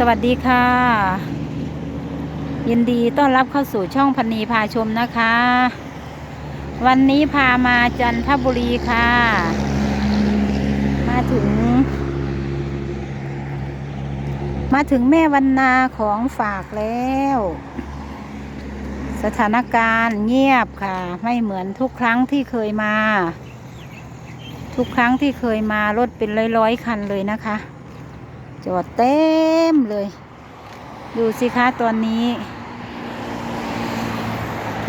สวัสดีค่ะ ยินดีต้อนรับเข้าสู่ช่องพันนีพาชมนะคะ วันนี้พามาจันทบุรีค่ะ มาถึง มาถึงแม่วันนาของฝากแล้ว สถานการณ์เงียบค่ะ ไม่เหมือนทุกครั้งที่เคยมา ทุกครั้งที่เคยมารถเป็นร้อยๆคันเลยนะคะ จอดเต็มเลย ดูสิคะตอนนี้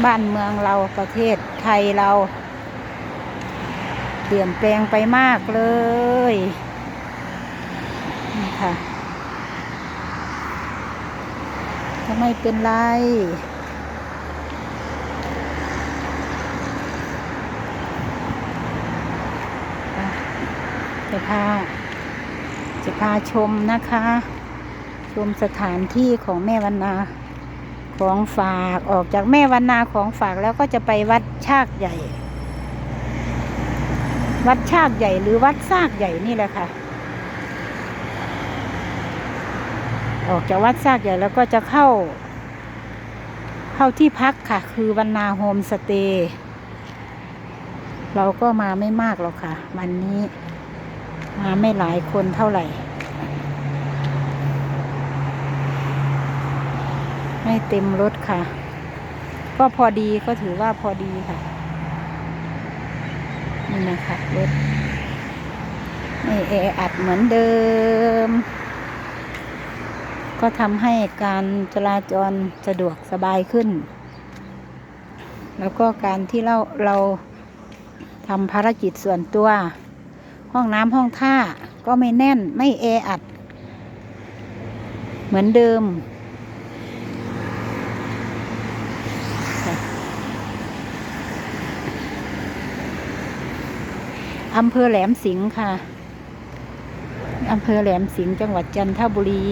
บ้านเมืองเราประเทศไทยเรา เปลี่ยนแปลงไปมากเลยนี่ค่ะก็ไม่เป็นไรจะพา จะพาชมนะคะ ชมสถานที่ของแม่วันนาของฝากออกจากแม่วันนาของฝากแล้วก็จะไปวัดชากใหญ่ วัดชากใหญ่หรือวัดซากใหญ่นี่แหละค่ะ ออกจากวัดซากใหญ่แล้วก็จะเข้า เข้าที่พักค่ะ คือวันนาโฮมสเตย์เราก็มาไม่มากหรอกค่ะ วันนี้ มาไม่หลายคนเท่าไหร่ ไม่เต็มรถค่ะ ก็พอดีก็ถือว่าพอดีค่ะ นี่นะคะรถไม่แออัดเหมือนเดิม ก็ทำให้การจราจรสะดวกสบายขึ้น แล้วก็การที่เราเราทำภารกิจส่วนตัว ห้องน้ำห้องท่าก็ไม่แน่นไม่แออัด เหมือนเดิม อำเภอแหลมสิงห์ค่ะ อำเภอแหลมสิงห์จังหวัดจันทบุรี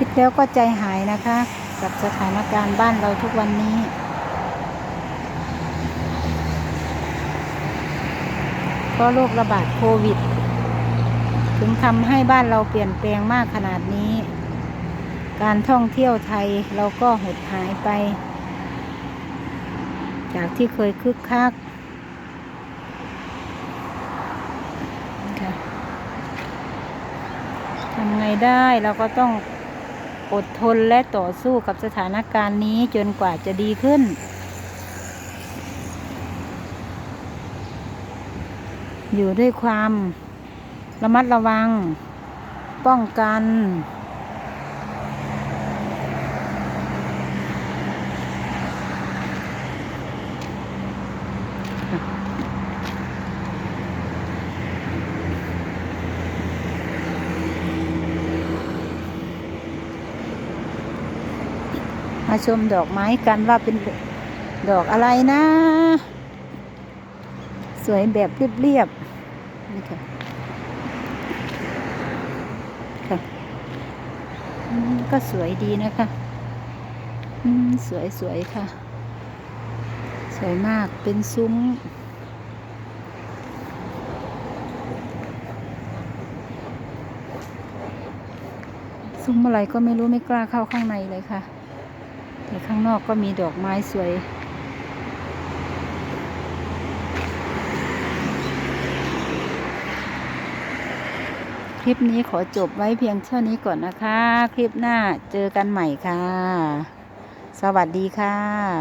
คิดแล้วก็ใจหายนะคะ กับสถานการณ์บ้านเราทุกวันนี้เพราะโรคระบาดโควิด ถึงทำให้บ้านเราเปลี่ยนแปลงมากขนาดนี้ การท่องเที่ยวไทยเราก็หดหายไป จากที่เคยคึกคักทำไงได้เราก็ต้อง อดทนและต่อสู้กับสถานการณ์นี้จนกว่าจะดีขึ้น อยู่ด้วยความระมัดระวัง ป้องกัน มาชมดอกไม้กันว่าเป็นดอกอะไรนะ สวยแบบเรียบๆนี่ค่ะค่ะก็สวยดีนะคะสวยสวยค่ะ สวยมากเป็นซุ้มซุ้มอะไรก็ไม่รู้ไม่กล้าเข้าข้างในเลยค่ะ แต่ข้างนอกก็มีดอกไม้สวย คลิปนี้ขอจบไว้เพียงเท่านี้ก่อนนะคะ คลิปหน้าเจอกันใหม่ค่ะ สวัสดีค่ะ